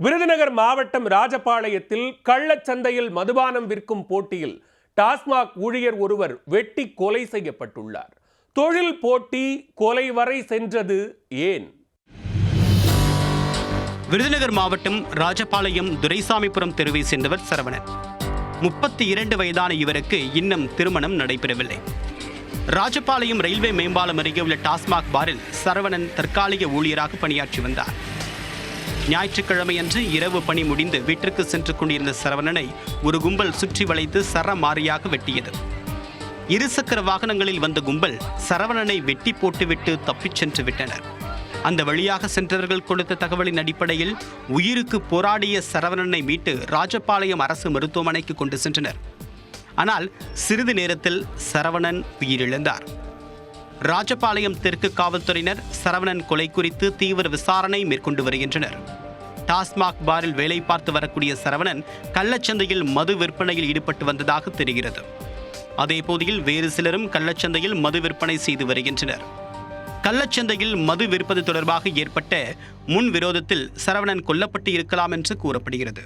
விருதுநகர் மாவட்டம் ராஜபாளையத்தில் கள்ளச்சந்தையில் மதுபானம் விற்கும் போட்டியில் டாஸ்மாக் ஊழியர் ஒருவர் வெட்டி கொலை செய்யப்பட்டுள்ளார். தொழில் போட்டி கொலை வரை சென்றது ஏன்? விருதுநகர் மாவட்டம் ராஜபாளையம் துரைசாமிபுரம் தெருவை சேர்ந்தவர் சரவணன். முப்பத்தி இரண்டு வயதான இவருக்கு இன்னும் திருமணம் நடைபெறவில்லை. ராஜபாளையம் ரயில்வே மேம்பாலம் அருகே உள்ள டாஸ்மாக் பாரில் சரவணன் தற்காலிக ஊழியராக பணியாற்றி வந்தார். ஞாயிற்றுக்கிழமையன்று இரவு பணி முடிந்து வீட்டிற்கு சென்று கொண்டிருந்த சரவணனை ஒரு கும்பல் சுற்றி வளைத்து சரமாரியாக வெட்டியது. இருசக்கர வாகனங்களில் வந்த கும்பல் சரவணனை வெட்டி போட்டுவிட்டு தப்பிச் சென்று விட்டனர். அந்த வழியாக சென்றவர்கள் கொடுத்த தகவலின் அடிப்படையில் உயிருக்கு போராடிய சரவணனை மீட்டு ராஜபாளையம் அரசு மருத்துவமனைக்கு கொண்டு சென்றனர். ஆனால் சிறிது நேரத்தில் சரவணன் உயிரிழந்தார். ராஜபாளையம் தெற்கு காவல்துறையினர் சரவணன் கொலை குறித்து தீவிர விசாரணை மேற்கொண்டு வருகின்றனர். டாஸ்மாக் பாரில் வேலை பார்த்து வரக்கூடிய சரவணன் கள்ளச்சந்தையில் மது விற்பனையில் ஈடுபட்டு வந்ததாக தெரிகிறது. அதே போதில் வேறு சிலரும் கள்ளச்சந்தையில் மது விற்பனை செய்து வருகின்றனர். கள்ளச்சந்தையில் மது விற்பது தொடர்பாக ஏற்பட்ட முன் விரோதத்தில் சரவணன் கொல்லப்பட்டு இருக்கலாம் என்று கூறப்படுகிறது.